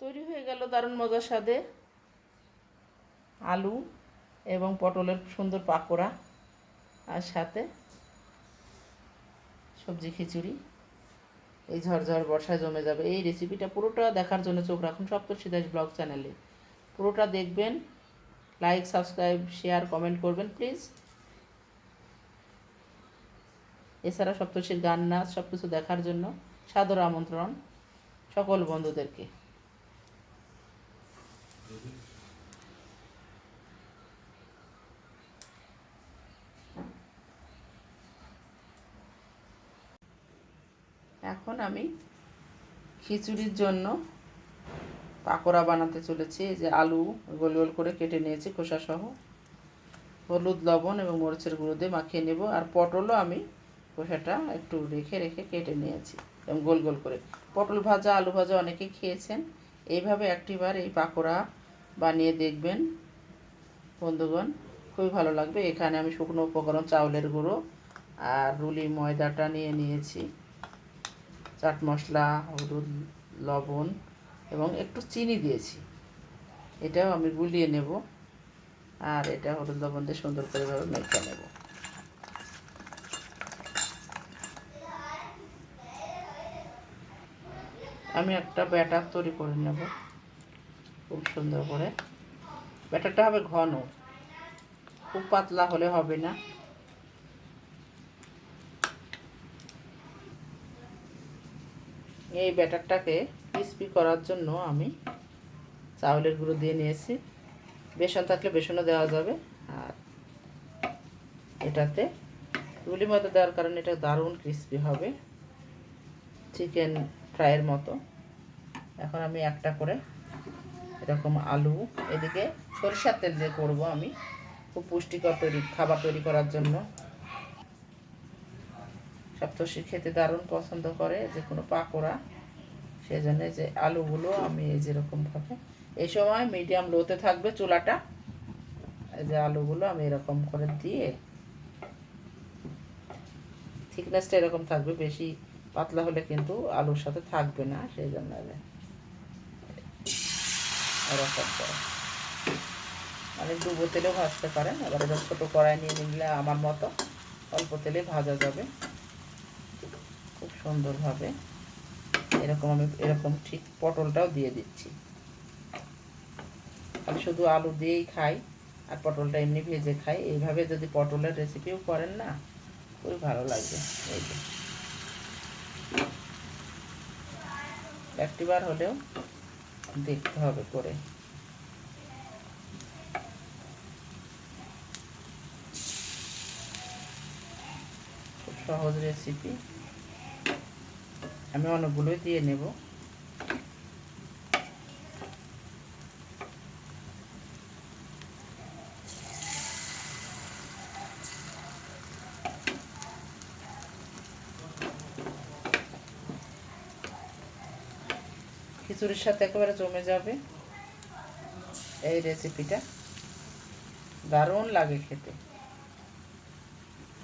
তৈরি হয়ে গেল দারুণ মজার স্বাদে আলু এবং পটলের সুন্দর পাকোড়া আর সাথে সবজি খিচুড়ি। এই ঝড়ঝড় বর্ষায় জমে যাবে। এই রেসিপিটা পুরোটা দেখার জন্য চোখ রাখুন সপ্তর্ষি দাস ব্লগ চ্যানেলে পুরোটা দেখবেন লাইক সাবস্ক্রাইব শেয়ার কমেন্ট করবেন প্লিজ এছাড়া সপ্তর্ষির গান, নাচ সব কিছু দেখার জন্য সাদর আমন্ত্রণ সকল বন্ধুদেরকে। এখন আমি খিচুড়ির জন্য পাকোড়া বানাতে চলেছি। এই যে আলু গোল গোল করে কেটে নিয়েছি খোসা সহ হলুদ, লবণ এবং মরিচের গুঁড়ো দিয়ে মাখিয়ে নেব। আর পটলও আমি খোসাটা একটু রেখে রেখে কেটে নিয়েছি এবং গোল গোল করে। পটল ভাজা, আলু ভাজা অনেকেই খেয়েছেন। এইভাবে একটিবার এই পাকোড়া বানিয়ে দেখবেন। বন্ধুগণ, খুবই ভালো লাগবে। এখানে আমি শুকনো উপকরণ, চাউলের গুঁড়ো আর রুলি ময়দাটা নিয়ে নিয়েছি। চাট মশলা, হলুদ, লবণ এবং একটু চিনি দিয়েছি। এটাও আমি গুলিয়ে নেব আর এটা হলুদ লবণ দিয়ে সুন্দর করে ভাবে মেখে নেব। আমি একটা ব্যাটার তৈরি করে নেব খুব সুন্দর করে। ব্যাটারটা হবে ঘন, খুব পাতলা হলে হবে না। এই ব্যাটারটাকে ক্রিস্পি করার জন্য আমি চাউলের গুঁড়ো দিয়ে নিয়েছি। বেসন থাকলে বেসনও দেওয়া যাবে। আর এটাতে রুলি মতো দেওয়ার কারণে এটা দারুণ ক্রিস্পি হবে, চিকেন ফ্রাইয়ের মতো। এখন আমি একটা করে এরকম আলু, এদিকে সরিষার তেল দিয়ে করব আমি। খুব পুষ্টিকর তৈরি, খাবার তৈরি করার জন্য। সপ্তর্ষি খেতে দারুণ পছন্দ করে যে কোনো পাকোড়া। সেই জন্য যে আলুগুলো আমি এই যেরকমভাবে এই সময় মিডিয়াম লোতে থাকবে চুলাটা। এই যে আলুগুলো আমি এরকম করে দিয়ে থিকনেসটা এরকম থাকবে, বেশি পাতলা হলে কিন্তু আলুর সাথে থাকবে না সেই জন্য এরকম করে। মানে ডুবো তেলেও ভাজতে পারেন, আবার এবার ছোটো কড়াই নিয়ে নিলে আমার মতো অল্প তেলে ভাজা যাবে। খুব সুন্দরভাবে। এরকম আমি, এরকম ঠিক পটলটাও দিয়ে দিচ্ছি। আমি শুধু আলু দিয়েই খাই, আর পটলটা এমনি ভেজে খাই। এইভাবে যদি পটলের রেসিপিও করেন না, খুবই ভালো লাগবে। এই যে। একটিবার হলেও দেখতে হবে করে। সহজ রেসিপি আমি অনেকগুলোই দিয়ে নেব। খিচুড়ির সাথে একেবারে জমে যাবে এই রেসিপিটা দারুণ লাগে খেতে।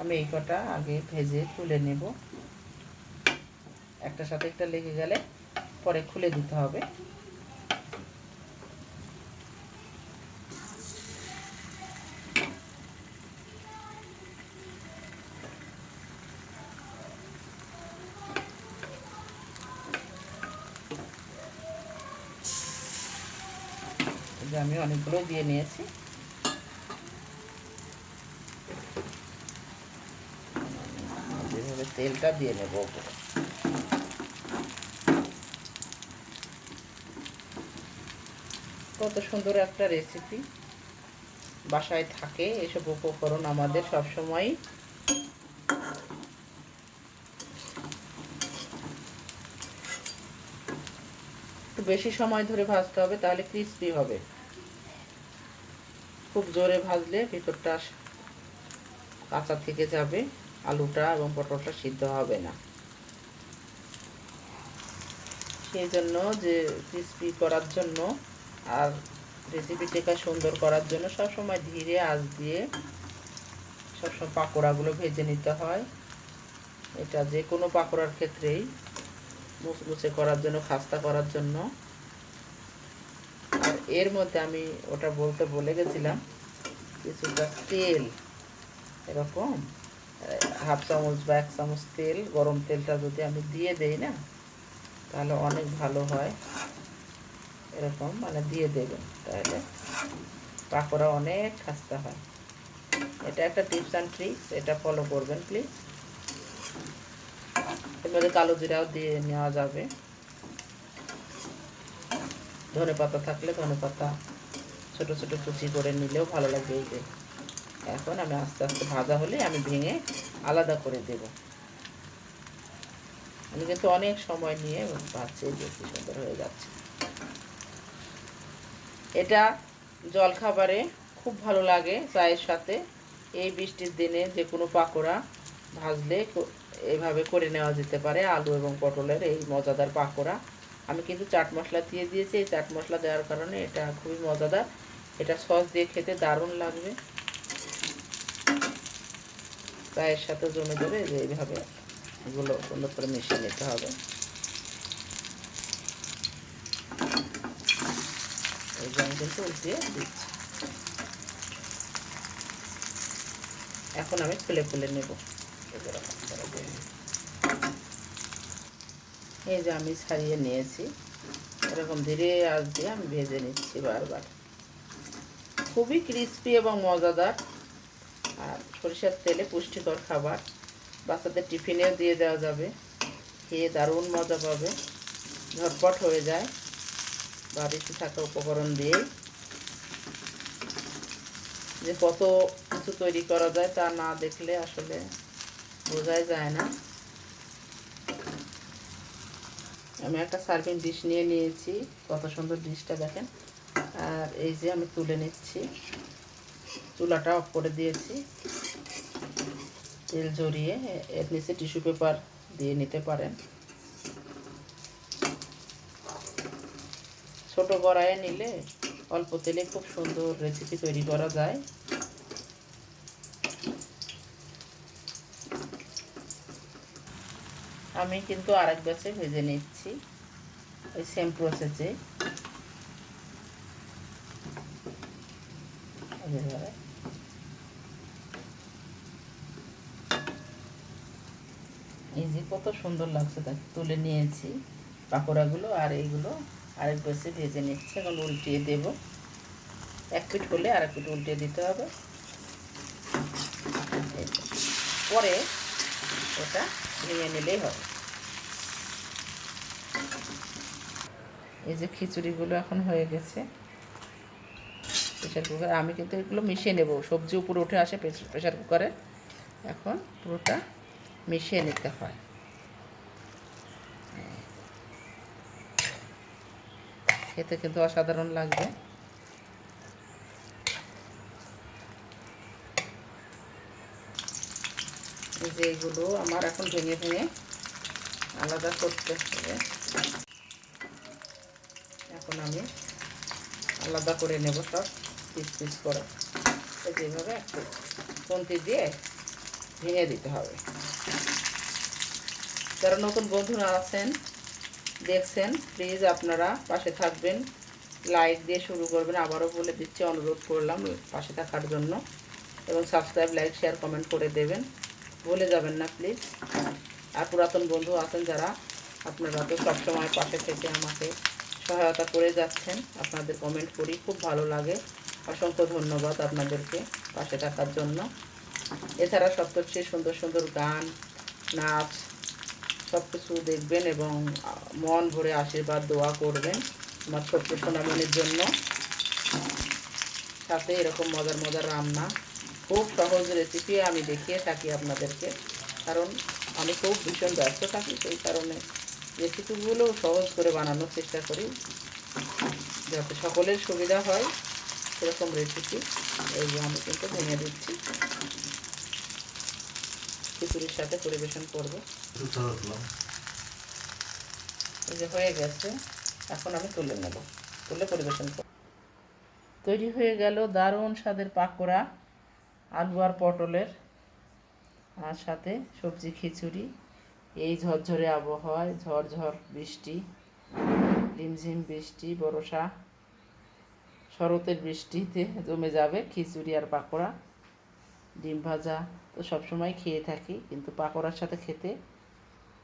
আমি এই কটা আগে ভেজে তুলে নেব। একটা সাথে একটা লেগে গেলে পরে খুলে দিতে হবে। আমি অনেকগুলো দিয়ে নিয়েছি। তেলটা দিয়ে নেব ওপরে কত সুন্দর একটা রেসিপি বাসায় থাকে এসব উপকরণ আমাদের সবসময়। বেশি সময় ধরে ভাজতে হবে, তাহলে ক্রিস্পি হবে। খুব জোরে ভাজলে ভিতরটা কাঁচা থেকে যাবে, আলুটা এবং পটলটা সিদ্ধ হবে না। সেই জন্য যে ক্রিস্পি করার জন্য আর রেসিপিটাকে সুন্দর করার জন্য সবসময় ধীরে আঁচ দিয়ে সবসময় পাকোড়াগুলো ভেজে নিতে হয়। এটা যে কোনো পাকোড়ার ক্ষেত্রেই মুচমুচে করার জন্য, খাস্তা করার জন্য। আর এর মধ্যে আমি ওটা বলতে বলে গেছিলাম, কিছুটা তেল, এরকম, হাফ চামচ বা এক চামচ তেল, গরম তেলটা যদি আমি দিয়ে দেই না, তাহলে অনেক ভালো হয়। এরকম মানে দিয়ে দেবেন তাহলে। পাকোড়া অনেক খাস্তা হয়। এটা একটা টিপস অ্যান্ড ট্রিক্স এটা ফলো করবেন প্লিজ মধ্যে কালো জিরাও দিয়ে নেওয়া যাবে। ধনে পাতা থাকলে ধনে পাতা ছোটো ছোটো কুচি করে নিলেও ভালো লাগবে এই যে। এখন আমি আস্তে আস্তে ভাজা হলে আমি ভেঙে আলাদা করে দেব। আমি কিন্তু অনেক সময় নিয়ে ভাজছি কি সুন্দর হয়ে যাচ্ছে। এটা জলখাবারে খুব ভালো লাগে চায়ের সাথে। এই বৃষ্টির দিনে যে কোনো পাকোড়া ভাজলে এভাবে করে নেওয়া যেতে পারে, আলু এবং পটলের এই মজাদার পাকোড়া। আমি কিন্তু চাট মশলা দিয়ে দিয়েছি, এই চাট মশলা দেওয়ার কারণে এটা খুবই মজাদার। এটা সস দিয়ে খেতে দারুণ লাগবে। চায়ের সাথে জমে যাবে এইভাবে এগুলো সুন্দর করে মিশিয়ে নিতে হবে। এই যে আমি কিন্তু উল্টিয়ে দিচ্ছি এখন আমি খুলে খুলে নেব। এই যে আমি ছাড়িয়ে নিয়েছি। এরকম ধীরে আঁচ দিয়ে আমি ভেজে নিচ্ছি বারবার। খুবই ক্রিস্পি এবং মজাদার। আর সরিষার তেলে পুষ্টিকর খাবার। বাচ্চাদের টিফিনেও দিয়ে দেওয়া যাবে। খেয়ে দারুণ মজা পাবে। ঝটপট হয়ে যায়। বাড়িতে থাকা উপকরণ দিয়ে যে কত কিছু তৈরি করা যায় তা না দেখলে আসলে বোঝাই যায় না। আমি একটা সার্ভিং ডিশ নিয়ে নিয়েছি, কত সুন্দর ডিশটা দেখেন। আর এই যে আমি তুলে নিচ্ছি, চুলাটা অফ করে দিয়েছি। তেল জড়িয়ে এর নিচে টিস্যু পেপার দিয়ে নিতে পারেন। ছোট কড়াইয়ে নিলে অল্প তেলে খুব সুন্দর রেসিপি তৈরি করা যায় আমি কিন্তু আরেক ব্যাচে ভেজে নিচ্ছি ওই সেম প্রসেসে। এই যে কত সুন্দর লাগছে তাকে তুলে নিয়েছি পাকোড়াগুলো আর এইগুলো আরেক বেশি ভেজে নিচ্ছি, এখন উল্টিয়ে দেব। এক পিঠ হলে আরেক পিঠ উল্টিয়ে দিতে হবে। পরে ওটা নিয়ে নিলেই হবে। এই যে খিচুড়িগুলো এখন হয়ে গেছে। প্রেশার কুকার আমি কিন্তু এগুলো মিশিয়ে নেব। সবজি উপরে উঠে আসে প্রেশার কুকারে। এখন পুরোটা মিশিয়ে নিতে হয়। খেতে কিন্তু অসাধারণ লাগবে। এই যে এইগুলো আমার এখন ভেঙে ভেঙে আলাদা করতে হবে। এখন আমি আলাদা করে নেব সব পিস পিস করে। যেভাবে একটু দিয়ে ভেঙে দিতে হবে। যারা নতুন বন্ধুরা আছেন দেখছেন প্লিজ আপনারা পাশে থাকবেন লাইক দিয়ে শুরু করবেন। আবারও বলে দিচ্ছি, অনুরোধ করলাম পাশে থাকার জন্য। এবং সাবস্ক্রাইব লাইক শেয়ার কমেন্ট করে দেবেন। ভুলে যাবেন না প্লিজ আর পুরাতন বন্ধু আছেন যারা, আপনারা তো সবসময় পাশে থেকে আমাকে সহায়তা করে যাচ্ছেন। আপনাদের কমেন্ট করি, খুব ভালো লাগে। অসংখ্য ধন্যবাদ আপনাদেরকে পাশে থাকার জন্য। এছাড়া সপ্তর্ষি সুন্দর সুন্দর গান, নাচ সব কিছু দেখবেন এবং মন ভরে আশীর্বাদ, দোয়া করবেন আমার ছোট্ট সোনামণির জন্য। সাথে এরকম মজার মজার রান্না, খুব সহজ রেসিপি আমি দেখিয়ে থাকি আপনাদেরকে। কারণ আমি খুব ভীষণ ব্যস্ত থাকি, সেই কারণে রেসিপিগুলো সহজ করে বানানোর চেষ্টা করি। যাতে সকলের সুবিধা হয় সেরকম রেসিপি এই আমি কিন্তু ভেঙে দিচ্ছি। খিচুড়ির সাথে পরিবেশন করব। এই যে হয়ে গেছে এখন আমি তুলে নেব। তুলে পরিবেশন করব। তৈরি হয়ে গেল দারুণ স্বাদের পাকোড়া আলু আর পটলের আর সাথে সবজি খিচুড়ি। এই ঝরঝরে আবহাওয়ায় ঝড়ঝড় বৃষ্টি ঝিমঝিম বৃষ্টি বরসা শরতের বৃষ্টিতে জমে যাবে খিচুড়ি আর পাকোড়া। ডিম ভাজা তো সবসময় খেয়ে থাকি, কিন্তু পাকোড়ার সাথে খেতে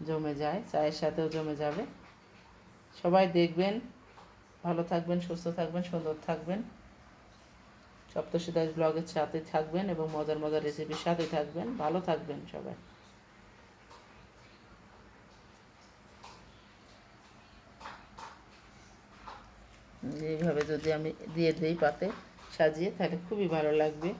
জমে যায়, চায়ের সাথেও জমে যাবে। সবাই দেখবেন, ভালো থাকবেন, সুস্থ থাকবেন, সুন্দর থাকবেন। সপ্তশী দাস ব্লগের সাথে থাকবেন এবং মজার মজার রেসিপির সাথে থাকবেন। ভালো থাকবেন সবাই। এইভাবে যদি আমি দিয়ে দিই পাতে, সাজিয়ে, তাহলে খুবই ভালো লাগবে।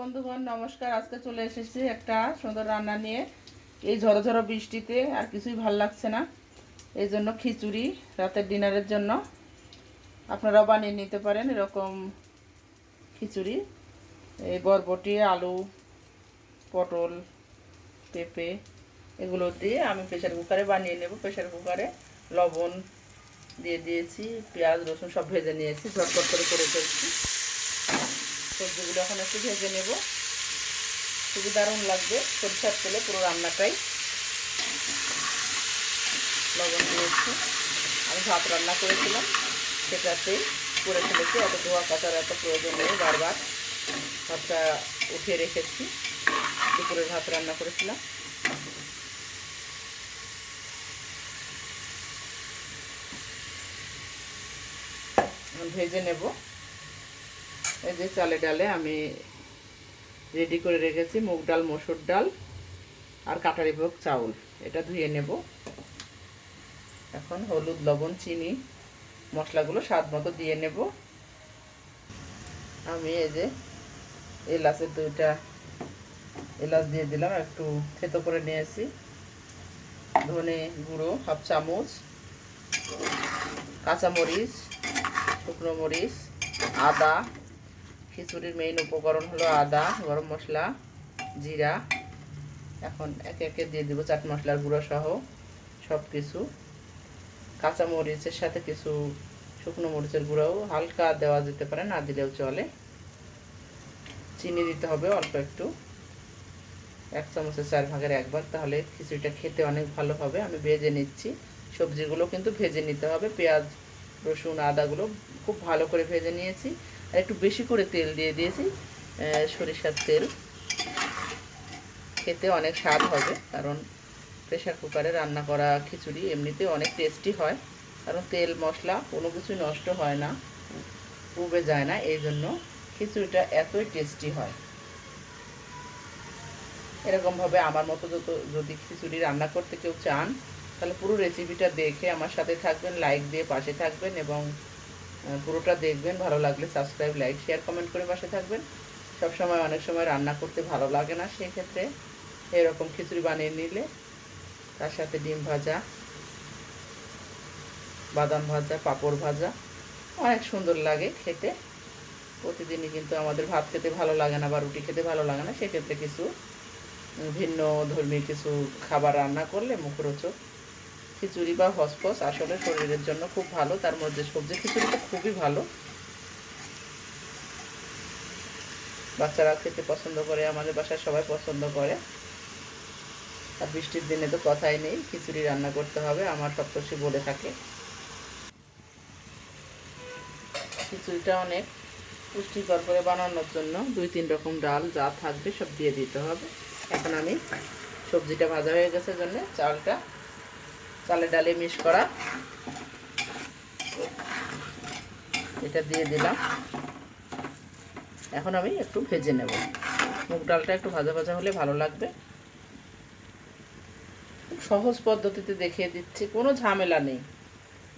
বন্ধুগণ, নমস্কার। আজকে চলে এসেছি একটা সুন্দর রান্না নিয়ে। এই ঝড়ো ঝড়ো বৃষ্টিতে আর কিছুই ভালো লাগছে না। এই জন্য খিচুড়ি রাতের ডিনারের জন্য। আপনারাও বানিয়ে নিতে পারেন এরকম খিচুড়ি। এই বরবটি, আলু, পটল, পেঁপে, এগুলো দিয়ে আমি প্রেশার কুকারে বানিয়ে নেব। প্রেশার কুকারে লবণ দিয়ে দিয়েছি, পেঁয়াজ, রসুন সব ভেজে নিয়েছি, ঝটপট করে করে ফেলছি। সবজিগুলো এখন একটু ভেজে নেব। খুবই দারুণ লাগবে সরিষার তেলে পুরো রান্নাটাই। লবণ দিয়েছি। আমি ভাত রান্না করেছিলাম, সেটাতেই করে ফেলেছি। অত ধোয়া কাচার এত প্রয়োজন নেই, বারবার ভাতটা উঠিয়ে রেখেছি। দুপুরের ভাত রান্না করেছিলাম। ভেজে নেব। এই যে চালে ডালে আমি রেডি করে রেখেছি মুগ ডাল, মসুর ডাল আর কাটারি ভোগ চাউল। এটা ধুয়ে নেব। এখন হলুদ, লবণ, চিনি, মশলাগুলো স্বাদ মতো দিয়ে নেব। আমি এই যে এলাচের দুইটা এলাচ দিয়ে দিলাম, একটু থেতো করে নিয়েছি। ধনে গুঁড়ো, হাফ চামচ, কাঁচামরিচ, শুকনো মরিচ, আদা খিচুড়ির মেইন উপকরণ হলো আদা, গরম মশলা, জিরা। এখন একে একে দিয়ে দিব চাট মশলার গুঁড়ো সহ সব কিছু কাঁচামরিচের সাথে কিছু শুকনো মরিচের গুঁড়োও হালকা দেওয়া যেতে পারে, না দিলেও চলে। চিনি দিতে হবে অল্প একটু। এক চামচের চার ভাগের একবার, তাহলে খিচুড়িটা খেতে অনেক ভালো হবে। আমি ভেজে নিচ্ছি। সবজিগুলো কিন্তু ভেজে নিতে হবে। পেঁয়াজ, রসুন, আদাগুলো খুব ভালো করে ভেজে নিয়েছি। আর একটু বেশি করে তেল দিয়ে দিয়েছি সরিষার তেল। খেতে অনেক স্বাদ হবে, কারণ প্রেশার কুকারে রান্না করা খিচুড়ি এমনিতে অনেক টেস্টি হয়, কারণ তেল, মশলা কোনো কিছুই নষ্ট হয় না, উবে যায় না, এই জন্য খিচুড়িটা এতই টেস্টি হয়। এরকমভাবে আমার মতো যত, যদি খিচুড়ি রান্না করতে কেউ চান, তাহলে পুরো রেসিপিটা দেখে আমার সাথে থাকবেন লাইক দিয়ে পাশে থাকবেন এবং পুরোটা দেখবেন, ভালো লাগলে সাবস্ক্রাইব লাইক শেয়ার কমেন্ট করে পাশে থাকবেন। সব সময় অনেক সময় রান্না করতে ভালো লাগে না, সেই ক্ষেত্রে এরকম খিচুড়ি বানিয়ে নিলে, তার সাথে ডিম ভাজা, বাদাম ভাজা, পাঁপড় ভাজা, অনেক সুন্দর লাগে খেতে। প্রতিদিনই কিন্তু আমাদের ভাত খেতে ভালো লাগে না বা রুটি খেতে ভালো লাগে না, সেক্ষেত্রে কিছু ভিন্ন ধর্মী কিছু খাবার রান্না করলে মুখরোচক খিচুড়ি বা হসপস আসলে শরীরের জন্য খুব ভালো, তার মধ্যে সবজি খিচুড়িটা খুবই ভালো। বাচ্চারা খেতে পছন্দ করে, আমাদের বাসায় সবাই পছন্দ করে। আর বৃষ্টির দিনে তো কথাই নেই, খিচুড়ি রান্না করতে হবে, আমার সপ্তর্ষি বলে থাকে। খিচুড়িটা অনেক পুষ্টিকর করে বানানোর জন্য দুই তিন রকম ডাল, যা থাকবে সব দিয়ে দিতে হবে। এখন আমি সবজিটা ভাজা হয়ে গেছে জন্য, চালটা চালে ডালে মিশ করা। এটা দিয়ে দিলাম। এখন আমি একটু ভেজে নেব। মুগ ডালটা একটু ভাজা ভাজা হলে ভালো লাগবে। সহজ পদ্ধতিতে দেখিয়ে দিচ্ছি, কোনো ঝামেলা নেই।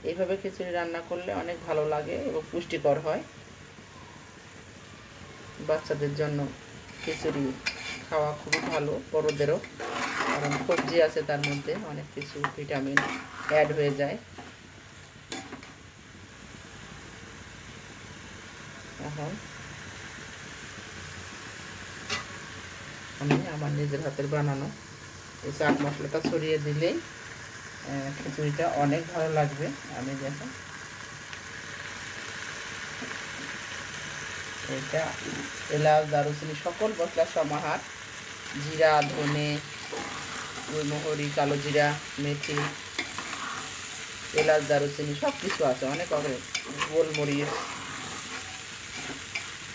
এইভাবে খিচুড়ি রান্না করলে অনেক ভালো লাগে এবং পুষ্টিকর হয়। বাচ্চাদের জন্য খিচুড়ি খাওয়া খুবই ভালো, বড়োদেরও। কারণ সবজি আছে তার মধ্যে অনেক কিছু ভিটামিন অ্যাড হয়ে যায়। এখন আমি আমার নিজের হাতের বানানো এই চাট মশলাটা ছড়িয়ে দিলেই খিচুড়িটা অনেক ভালো লাগবে। আমি দেখো। এটা এলাচ, দারুচিনি, সকল মশলা সমাহার, জিরা, ধনে গুলমোহরি কালো জিরা, মেথি, এলাচ, দারুচিনি সব কিছু আছে, অনেক অনেক। গোলমরিচ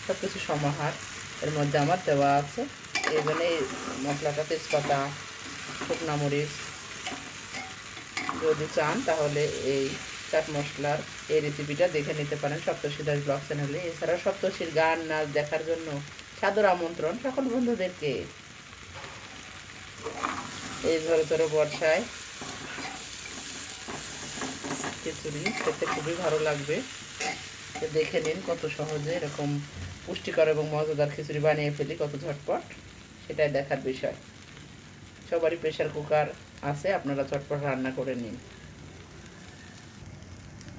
সব কিছু সমাহার এর মধ্যে আমার দেওয়া আছে। এই জন্য এই মশলাটা, তেজপাতা, শুকনা মরিচ, যদি চান তাহলে এই চাট মশলার এই রেসিপিটা দেখে নিতে পারেন সপ্তর্ষি দাস ব্লগ চ্যানেলে। এছাড়া সপ্তর্ষির গান নাচ দেখার জন্য সাদর আমন্ত্রণ সকল বন্ধুদেরকে। এই ধরে ধরে বর্ষায়। খিচুড়ি খেতে খুবই ভালো লাগবে। দেখে নিন কত সহজে এরকম পুষ্টিকর এবং মজাদার খিচুড়ি বানিয়ে ফেলি, কত ঝটপট। সেটাই দেখার বিষয়। সবারই প্রেশার কুকার আছে, আপনারা ঝটপট রান্না করে নিন।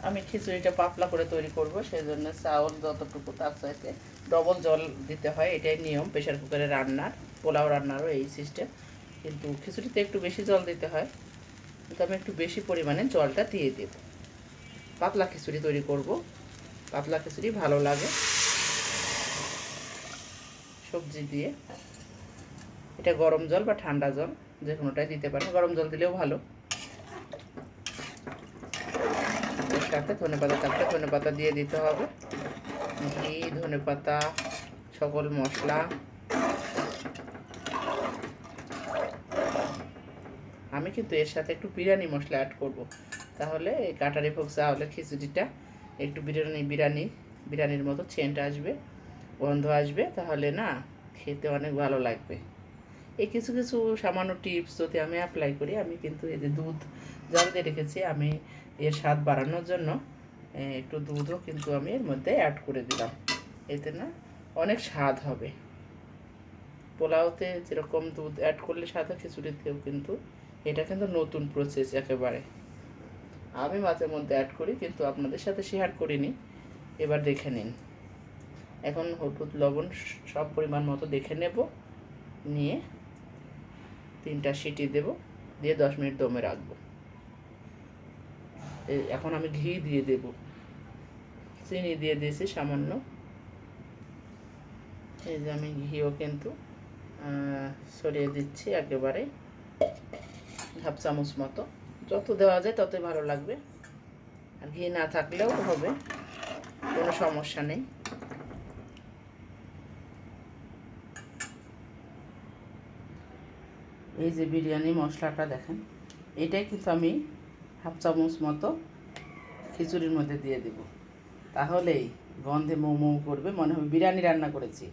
আমি খিচুড়িটা পাতলা করে তৈরি করব সেই জন্য চাউল যতটুকু তার চাইতে ডবল জল দিতে হয়, এটাই নিয়ম। প্রেশার কুকারে রান্নার, পোলাও রান্নারও এই সিস্টেম কিন্তু খিচুড়িতে একটু বেশি জল দিতে হয়, কিন্তু আমি একটু বেশি পরিমাণে জলটা দিয়ে দেব। পাতলা খিচুড়ি তৈরি করব। পাতলা খিচুড়ি ভালো লাগে। সবজি দিয়ে। এটা গরম জল বা ঠান্ডা জল, যে কোনোটাই দিতে পারেন। গরম জল দিলেও ভালো। সাথে ধনে পাতা থাকলে ধনে পাতা দিয়ে দিতে হবে। ঘি ধনে পাতা, সকল মশলা আমি কিন্তু এর সাথে একটু বিরিয়ানি মশলা অ্যাড করব। তাহলে এই কাটারি ভোগ চাউলে খিচুড়িটা, একটু বিরিয়ানি বিরিয়ানি, বিরিয়ানির মতো সেন্ট আসবে, গন্ধ আসবে, তাহলে না খেতে অনেক ভালো লাগবে। এই কিছু কিছু সামান্য টিপস যদি আমি অ্যাপ্লাই করি, আমি কিন্তু এই যে দুধ জল দিয়ে রেখেছি, আমি এর স্বাদ বাড়ানোর জন্য একটু দুধও কিন্তু আমি এর মধ্যে অ্যাড করে দিলাম। এতে না অনেক স্বাদ হবে। পোলাওতে যেরকম দুধ অ্যাড করলে হয় খিচুড়িতেও কিন্তু এটা কিন্তু নতুন প্রসেস একেবারে। আমি মাঝে মধ্যে অ্যাড করি, কিন্তু আপনাদের সাথে শেয়ার করিনি। এবার দেখে নিন। এখন হলুদ, লবণ সব পরিমাণ মতো দেখে নেব। নিয়ে তিনটা সিটি দেব। দিয়ে দশ মিনিট দমে রাখব। এখন আমি ঘি দিয়ে দেব। চিনি দিয়ে দিয়েছি সামান্য। এই যে আমি ঘিও কিন্তু ছড়িয়ে দিচ্ছি একেবারে। হাফ চামচ মতো। যত দেওয়া যায় ততই ভালো লাগবে। আর ঘি না থাকলেও হবে, কোনো সমস্যা নেই। এই যে বিরিয়ানি মশলাটা দেখেন, এটাই কিন্তু আমি হাফ চামচ মতো খিচুড়ির মধ্যে দিয়ে দেব। তাহলেই গন্ধে মৌ মৌ করবে, মনে হবে বিরিয়ানি রান্না করেছি।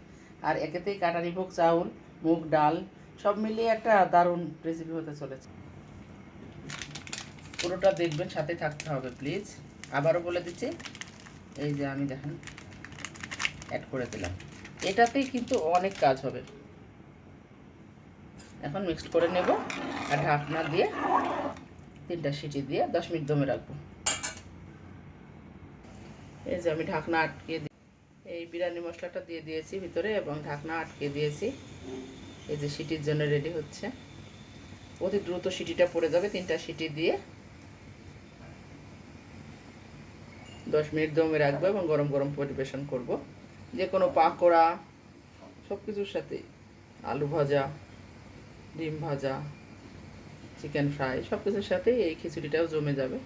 আর একেতেই কাটারি ভোগ চাউল, মুগ ডাল, সব মিলিয়ে একটা দারুণ রেসিপি হতে চলেছে। পুরোটা দেখবেন, সাথে থাকতে হবে প্লিজ আবারও বলে দিচ্ছি। এই যে আমি দেখেন অ্যাড করে দিলাম। এটাতেই কিন্তু অনেক কাজ হবে। এখন মিক্সড করে নেব আর ঢাকনা দিয়ে তিনটা সিটি দিয়ে দশ মিনিট দমে রাখব। এই যে আমি ঢাকনা আটকে এই বিরিয়ানি মশলাটা দিয়ে দিয়েছি ভিতরে এবং ঢাকনা আটকে দিয়েছি। এই যে সিটির জন্য রেডি হচ্ছে। অতি দ্রুত সিটিটা পড়ে যাবে, তিনটা সিটি দিয়ে। দশ মিনিট দমে রাখব এবং গরম গরম পরিবেশন করব। যে কোনো পাকোড়া সব কিছুর সাথে আলু ভাজা, ডিম ভাজা, চিকেন ফ্রাই সব কিছুর সাথে এই খিচুড়িটাও জমে যাবে।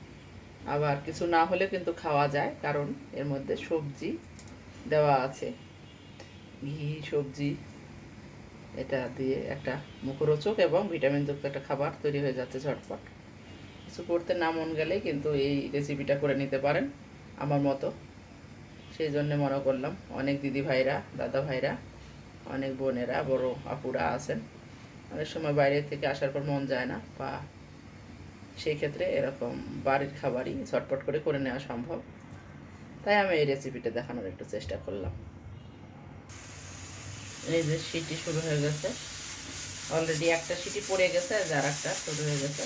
আবার কিছু না হলে কিন্তু খাওয়া যায়, কারণ এর মধ্যে সবজি দেওয়া আছে। ঘি, সবজি, এটা দিয়ে একটা মুখরোচক এবং ভিটামিনযুক্ত একটা খাবার তৈরি হয়ে যাচ্ছে ঝটপট। কিছু করতে না মন গেলে কিন্তু এই রেসিপিটা করে নিতে পারেন। আমার মতো। সেই জন্যে মনে করলাম, অনেক দিদি ভাইরা, দাদা ভাইরা, অনেক বোনেরা, বড় আপুরা আছেন। অনেক সময় বাইরে থেকে আসার পর মন যায় না, বা সেই ক্ষেত্রে এরকম বাড়ির খাবারই ঝটপট করে করে নেওয়া সম্ভব। তাই আমি এই রেসিপিটা দেখানোর একটু চেষ্টা করলাম। এই যে সিটি শুরু হয়ে গেছে। অলরেডি একটা সিটি পড়ে গেছে, আর একটা শুরু হয়ে গেছে।